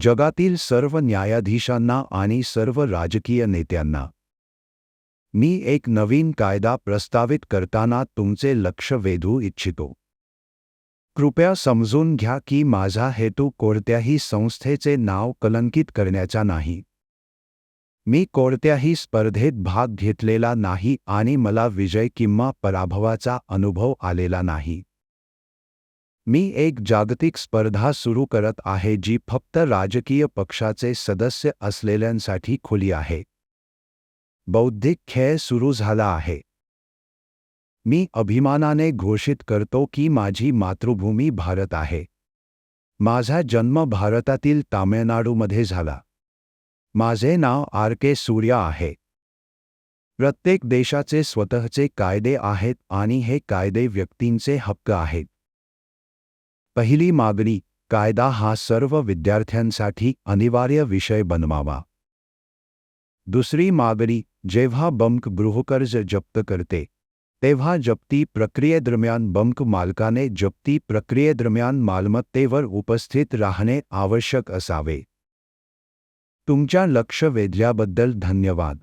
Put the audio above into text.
जगातील सर्व न्यायाधीशांना आणि सर्व राजकीय नेत्यांना. मी एक नवीन कायदा प्रस्तावित करताना तुमचे लक्ष वेधू इच्छितो. कृपया समजून घ्या की माझा हेतू कोणत्याही संस्थेचे नाव कलंकित करण्याचा नाही. मी कोणत्याही स्पर्धेत भाग घेतलेला नाही आणि मला विजय किंवा पराभवाचा अनुभव आलेला नाही. मी एक जागतिक स्पर्धा सुरू करत आहे जी फक्त राजकीय पक्षाचे सदस्य असलेल्यांसाठी खुली आहे. बौद्धिक खेळ सुरू झाला आहे. मी अभिमानाने घोषित करतो की माझी मातृभूमी भारत आहे. माझा जन्म भारतातील तामिळनाडूमध्ये झाला. माझे नाव आर के सूर्या आहे. प्रत्येक देशाचे स्वतःचे कायदे आहेत आणि हे कायदे व्यक्तींचे हक्क आहेत. पहिली मागणी कायदा हा सर्व विद्यार्थ्यांसाठी अनिवार्य विषय बनवावा. दुसरी मागणी जेव्हा बंक गृहकर्ज जप्त करते तेव्हा जप्ती प्रक्रियेदरम्यान बंक मालकाने जप्ती प्रक्रियेदरम्यान मालमत्तेवर उपस्थित राहणे आवश्यक असावे. तुमच्या लक्ष वेधल्याबद्दल धन्यवाद.